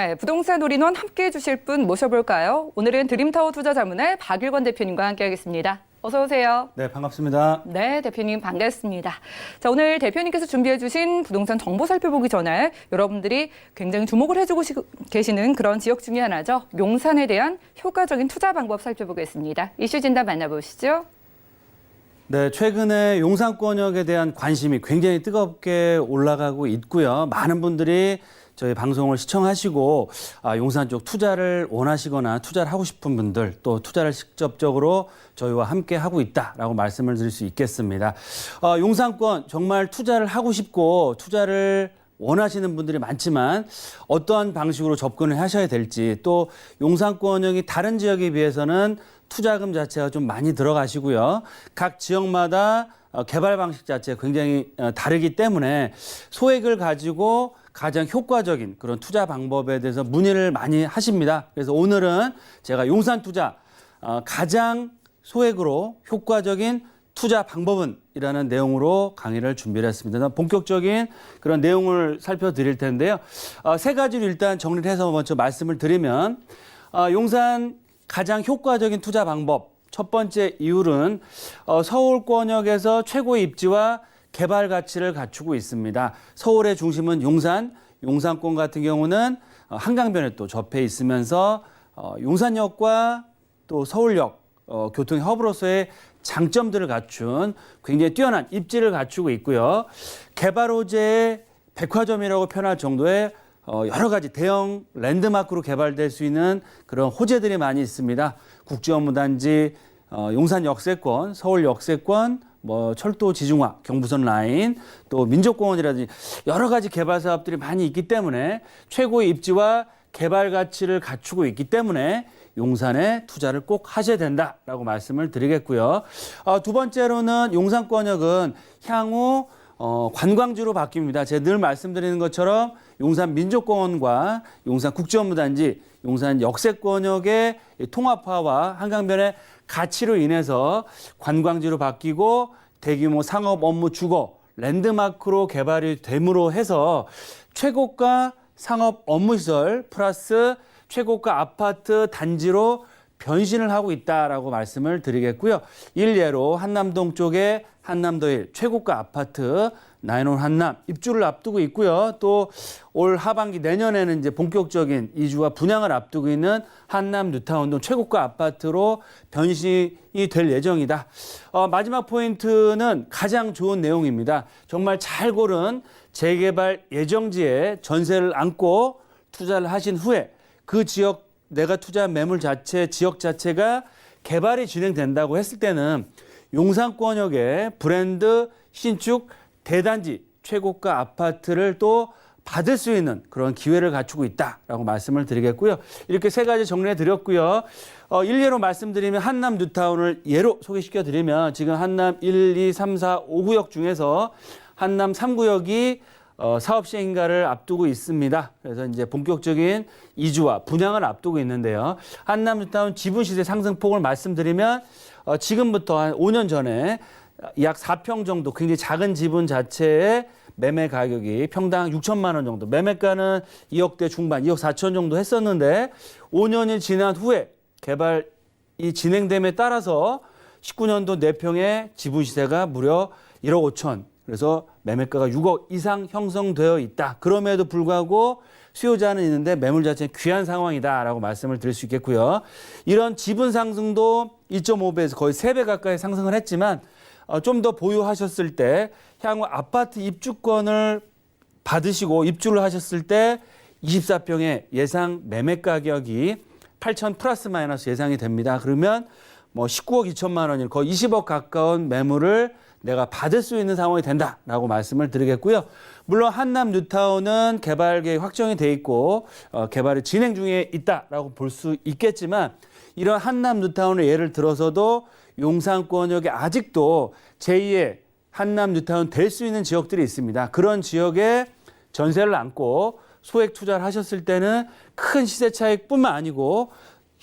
네, 부동산 올인원 함께 해 주실 분 모셔볼까요? 오늘은 드림타워 투자자문의 박일권 대표님과 함께하겠습니다. 어서 오세요. 네, 반갑습니다. 네, 대표님 반갑습니다. 자, 오늘 대표님께서 준비해 주신 부동산 정보 살펴보기 전에 여러분들이 굉장히 주목을 해주고 시- 계시는 그런 지역 중에 하나죠. 용산에 대한 효과적인 투자 방법 살펴보겠습니다. 이슈 진단 만나보시죠. 네, 최근에 용산권역에 대한 관심이 굉장히 뜨겁게 올라가고 있고요. 많은 분들이 저희 방송을 시청하시고 아, 용산 쪽 투자를 원하시거나 투자를 하고 싶은 분들 또 투자를 직접적으로 저희와 함께 하고 있다라고 말씀을 드릴 수 있겠습니다. 어, 용산권 정말 투자를 하고 싶고 투자를 원하시는 분들이 많지만 어떠한 방식으로 접근을 하셔야 될지 또 용산권역이 다른 지역에 비해서는 투자금 자체가 좀 많이 들어가시고요. 각 지역마다 어, 개발 방식 자체가 굉장히 어, 다르기 때문에 소액을 가지고 가장 효과적인 그런 투자 방법에 대해서 문의를 많이 하십니다. 그래서 오늘은 제가 용산 투자 어, 가장 소액으로 효과적인 투자 방법은 이라는 내용으로 강의를 준비를 했습니다. 본격적인 그런 내용을 살펴드릴 텐데요. 어, 세 가지로 일단 정리를 해서 먼저 말씀을 드리면 어, 용산 가장 효과적인 투자 방법 첫 번째 이유는 어, 서울 권역에서 최고의 입지와 개발 가치를 갖추고 있습니다. 서울의 중심은 용산, 용산권 같은 경우는 어, 한강변에 또 접해 있으면서 어, 용산역과 또 서울역 어, 교통의 허브로서의 장점들을 갖춘 굉장히 뛰어난 입지를 갖추고 있고요. 개발 호재의 백화점이라고 표현할 정도의 어, 여러 가지 대형 랜드마크로 개발될 수 있는 그런 호재들이 많이 있습니다. 국제업무단지, 어, 용산 역세권, 서울 역세권, 뭐 철도 지중화, 경부선 라인, 또 민족공원이라든지 여러 가지 개발 사업들이 많이 있기 때문에 최고의 입지와 개발 가치를 갖추고 있기 때문에 용산에 투자를 꼭 하셔야 된다라고 말씀을 드리겠고요. 어, 두 번째로는 용산권역은 향후 어, 관광지로 바뀝니다. 제가 늘 말씀드리는 것처럼 용산 민족공원과 용산 국제업무단지, 용산 역세권역의 이 통합화와 한강변의 가치로 인해서 관광지로 바뀌고 대규모 상업 업무 주거, 랜드마크로 개발이 됨으로 해서 최고가 상업 업무시설 플러스 최고가 아파트 단지로 변신을 하고 있다라고 말씀을 드리겠고요. 일례로 한남동 쪽에 한남더일 최고가 아파트 나인원 한남 입주를 앞두고 있고요. 또 올 하반기 내년에는 이제 본격적인 이주와 분양을 앞두고 있는 한남 뉴타운동 최고가 아파트로 변신이 될 예정이다. 어, 마지막 포인트는 가장 좋은 내용입니다. 정말 잘 고른 재개발 예정지에 전세를 안고 투자를 하신 후에 그 지역 내가 투자한 매물 자체 지역 자체가 개발이 진행된다고 했을 때는 용산권역의 브랜드 신축 대단지 최고가 아파트를 또 받을 수 있는 그런 기회를 갖추고 있다라고 말씀을 드리겠고요. 이렇게 세 가지 정리해 드렸고요. 어, 일례로 말씀드리면 한남 뉴타운을 예로 소개시켜 드리면 지금 한남 1, 2, 3, 4, 5구역 중에서 한남 3구역이 어, 사업 시행가를 앞두고 있습니다. 그래서 이제 본격적인 이주와 분양을 앞두고 있는데요. 한남 뉴타운 지분 시세 상승폭을 말씀드리면 어, 지금부터 한 5년 전에 약 4평 정도 굉장히 작은 지분 자체의 매매 가격이 평당 6천만 원 정도, 매매가는 2억대 중반, 2억 4천 정도 했었는데 5년이 지난 후에 개발이 진행됨에 따라서 19년도 4평의 지분 시세가 무려 1억 5천. 그래서 매매가가 6억 이상 형성되어 있다. 그럼에도 불구하고 수요자는 있는데 매물 자체는 귀한 상황이다라고 말씀을 드릴 수 있겠고요. 이런 지분 상승도 2.5배에서 거의 3배 가까이 상승을 했지만 어, 좀더 보유하셨을 때 향후 아파트 입주권을 받으시고 입주를 하셨을 때 24평의 예상 매매 가격이 8천 플러스 마이너스 예상이 됩니다. 그러면 뭐 19억 2천만 원일 거의 20억 가까운 매물을 내가 받을 수 있는 상황이 된다라고 말씀을 드리겠고요. 물론 한남 뉴타운은 개발 계획 확정이 돼 있고 어, 개발이 진행 중에 있다라고 볼 수 있겠지만 이런 한남 뉴타운의 예를 들어서도 용산권역에 아직도 제2의 한남 뉴타운 될 수 있는 지역들이 있습니다. 그런 지역에 전세를 안고 소액 투자를 하셨을 때는 큰 시세 차익뿐만 아니고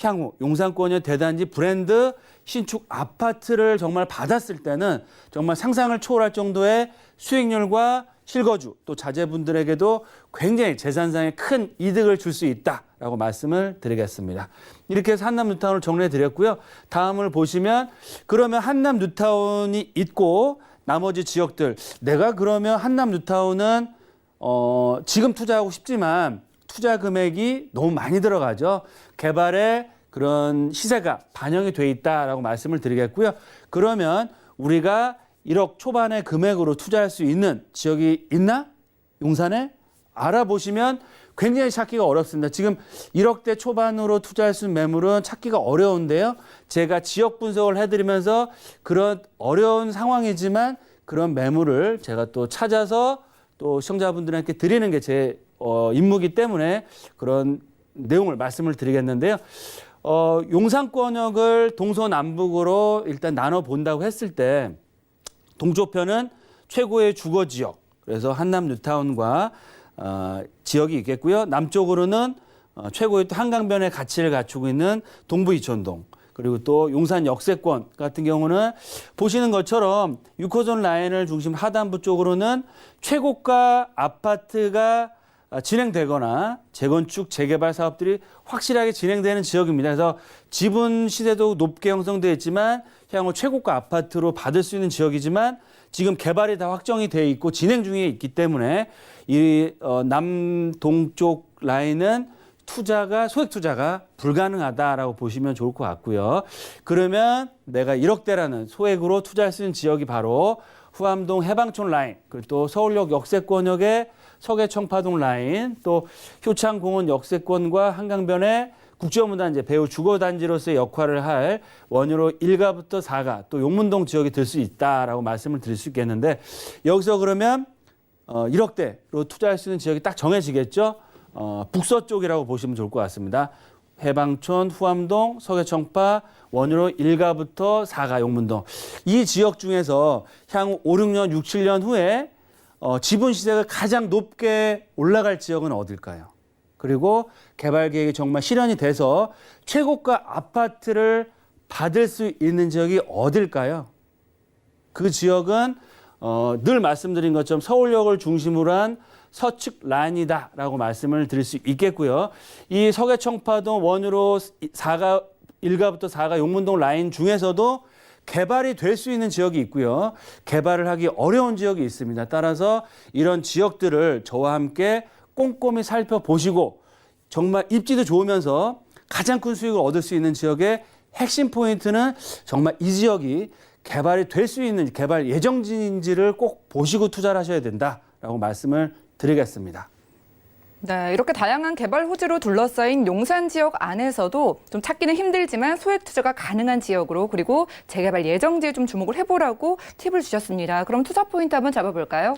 향후 용산권역 대단지 브랜드 신축 아파트를 정말 받았을 때는 정말 상상을 초월할 정도의 수익률과 실거주 또 자제분들에게도 굉장히 재산상에 큰 이득을 줄 수 있다라고 말씀을 드리겠습니다. 이렇게 해서 한남 뉴타운을 정리해 드렸고요. 다음을 보시면 그러면 한남 뉴타운이 있고 나머지 지역들 내가 그러면 한남 뉴타운은 어, 지금 투자하고 싶지만 투자 금액이 너무 많이 들어가죠. 개발에 그런 시세가 반영이 돼 있다라고 말씀을 드리겠고요. 그러면 우리가 1억 초반의 금액으로 투자할 수 있는 지역이 있나? 용산에 알아보시면 굉장히 찾기가 어렵습니다. 지금 1억대 초반으로 투자할 수 있는 매물은 찾기가 어려운데요. 제가 지역 분석을 해드리면서 그런 어려운 상황이지만 그런 매물을 제가 또 찾아서 또 시청자분들에게 드리는 게제 어, 임무기 때문에 그런 내용을 말씀을 드리겠는데요. 어, 용산권역을 동서남북으로 일단 나눠 본다고 했을 때 동쪽편은 최고의 주거 지역. 그래서 한남 뉴타운과 어, 지역이 있겠고요. 남쪽으로는 어, 최고의 또 한강변의 가치를 갖추고 있는 동부 이촌동. 그리고 또 용산 역세권 같은 경우는 보시는 것처럼 6호선 라인을 중심 하단부 쪽으로는 최고가 아파트가 아, 진행되거나 재건축, 재개발 사업들이 확실하게 진행되는 지역입니다. 그래서 지분 시세도 높게 형성되어 있지만 향후 최고가 아파트로 받을 수 있는 지역이지만 지금 개발이 다 확정이 돼 있고 진행 중에 있기 때문에 이 어, 남동쪽 라인은 투자가 소액 투자가 불가능하다라고 보시면 좋을 것 같고요. 그러면 내가 1억대라는 소액으로 투자할 수 있는 지역이 바로 후암동 해방촌 라인, 그리고 또 서울역 역세권역의 서계청파동 라인, 또 효창공원 역세권과 한강변의 국제문단 이제 배우 주거단지로서의 역할을 할 원효로 1가부터 4가 또 용문동 지역이 될 수 있다라고 말씀을 드릴 수 있겠는데 여기서 그러면 어, 1억대로 투자할 수 있는 지역이 딱 정해지겠죠. 어, 북서쪽이라고 보시면 좋을 것 같습니다. 해방촌, 후암동, 서계청파, 원효로 1가부터 4가 용문동. 이 지역 중에서 향후 5, 6년, 6, 7년 후에 어, 지분 시세가 가장 높게 올라갈 지역은 어딜까요? 그리고 개발 계획이 정말 실현이 돼서 최고가 아파트를 받을 수 있는 지역이 어딜까요? 그 지역은 어, 늘 말씀드린 것처럼 서울역을 중심으로 한 서측 라인이다라고 말씀을 드릴 수 있겠고요. 이 서계청파동 원으로 4가 1가부터 4가 용문동 라인 중에서도 개발이 될 수 있는 지역이 있고요. 개발을 하기 어려운 지역이 있습니다. 따라서 이런 지역들을 저와 함께 꼼꼼히 살펴보시고 정말 입지도 좋으면서 가장 큰 수익을 얻을 수 있는 지역의 핵심 포인트는 정말 이 지역이 개발이 될 수 있는 개발 예정지인지를 꼭 보시고 투자를 하셔야 된다라고 말씀을 드리겠습니다. 네, 이렇게 다양한 개발 호지로 둘러싸인 용산 지역 안에서도 좀 찾기는 힘들지만 소액 투자가 가능한 지역으로 그리고 재개발 예정지에 좀 주목을 해보라고 팁을 주셨습니다. 그럼 투자 포인트 한번 잡아볼까요?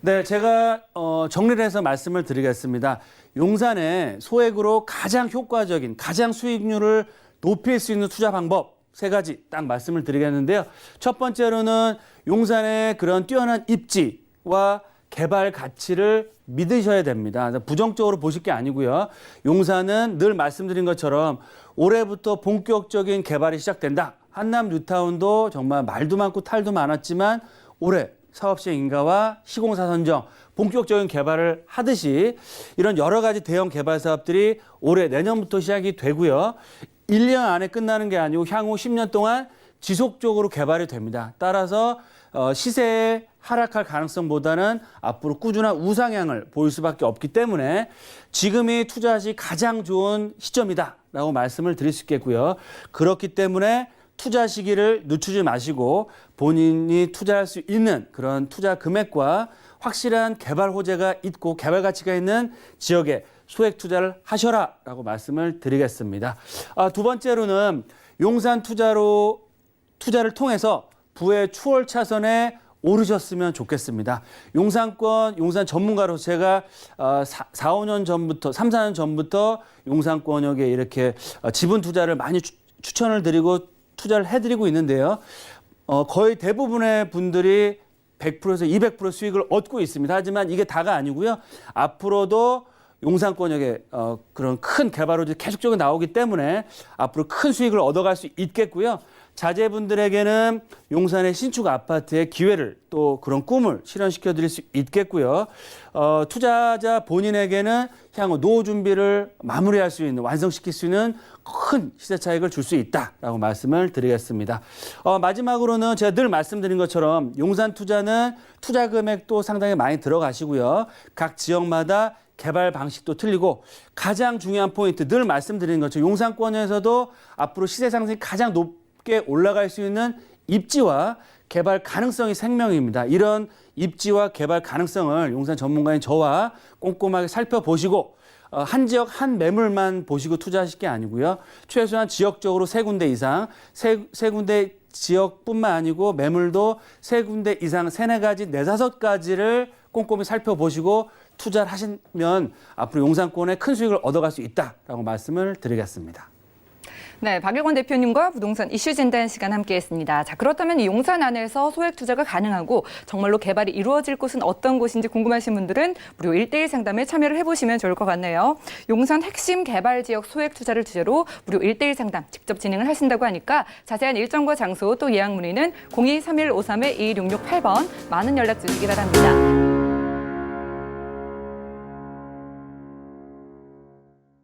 네, 제가 어, 정리를 해서 말씀을 드리겠습니다. 용산에 소액으로 가장 효과적인, 가장 수익률을 높일 수 있는 투자 방법 세 가지 딱 말씀을 드리겠는데요. 첫 번째로는 용산의 그런 뛰어난 입지와 개발 가치를 믿으셔야 됩니다. 부정적으로 보실 게 아니고요. 용산은 늘 말씀드린 것처럼 올해부터 본격적인 개발이 시작된다. 한남 뉴타운도 정말 말도 많고 탈도 많았지만 올해 사업 시행 인가와 시공사 선정 본격적인 개발을 하듯이 이런 여러 가지 대형 개발 사업들이 올해 내년부터 시작이 되고요. 1년 안에 끝나는 게 아니고 향후 10년 동안 지속적으로 개발이 됩니다. 따라서 어, 시세에 하락할 가능성보다는 앞으로 꾸준한 우상향을 보일 수밖에 없기 때문에 지금이 투자시 가장 좋은 시점이다라고 말씀을 드릴 수 있겠고요. 그렇기 때문에 투자 시기를 늦추지 마시고 본인이 투자할 수 있는 그런 투자 금액과 확실한 개발 호재가 있고 개발 가치가 있는 지역에 소액 투자를 하셔라라고 말씀을 드리겠습니다. 아, 두 번째로는 용산 투자로 투자를 통해서 부의 추월 차선에 오르셨으면 좋겠습니다. 용산권, 용산 전문가로 제가 어, 4, 5년 전부터, 3, 4년 전부터 용산권역에 이렇게 어, 지분 투자를 많이 추, 추천을 드리고 투자를 해드리고 있는데요. 어, 거의 대부분의 분들이 100%에서 200% 수익을 얻고 있습니다. 하지만 이게 다가 아니고요. 앞으로도 용산권역에 어, 그런 큰 개발호들이 계속적으로 나오기 때문에 앞으로 큰 수익을 얻어갈 수 있겠고요. 자제분들에게는 용산의 신축 아파트의 기회를 또 그런 꿈을 실현시켜 드릴 수 있겠고요. 어, 투자자 본인에게는 향후 노후 준비를 마무리할 수 있는 완성시킬 수 있는 큰 시세 차익을 줄 수 있다라고 말씀을 드리겠습니다. 어, 마지막으로는 제가 늘 말씀드린 것처럼 용산 투자는 투자 금액도 상당히 많이 들어가시고요. 각 지역마다 개발 방식도 틀리고 가장 중요한 포인트 늘 말씀드리는 것처럼 용산권에서도 앞으로 시세 상승이 가장 높 게 올라갈 수 있는 입지와 개발 가능성이 생명입니다. 이런 입지와 개발 가능성을 용산 전문가인 저와 꼼꼼하게 살펴보시고 어, 한 지역 한 매물만 보시고 투자하실 게 아니고요. 최소한 지역적으로 세 군데 이상, 세, 세 군데 지역뿐만 아니고 매물도 세 군데 이상, 세네 가지, 네다섯 가지를 꼼꼼히 살펴보시고 투자를 하시면 앞으로 용산권에 큰 수익을 얻어갈 수 있다라고 말씀을 드리겠습니다. 네, 박영원 대표님과 부동산 이슈 진단 시간 함께했습니다. 자, 그렇다면 이 용산 안에서 소액 투자가 가능하고 정말로 개발이 이루어질 곳은 어떤 곳인지 궁금하신 분들은 무료 1대1 상담에 참여를 해보시면 좋을 것 같네요. 용산 핵심 개발 지역 소액 투자를 주제로 무료 1대1 상담 직접 진행을 하신다고 하니까 자세한 일정과 장소 또 예약 문의는 023153-2166-8번 많은 연락 주시기 바랍니다.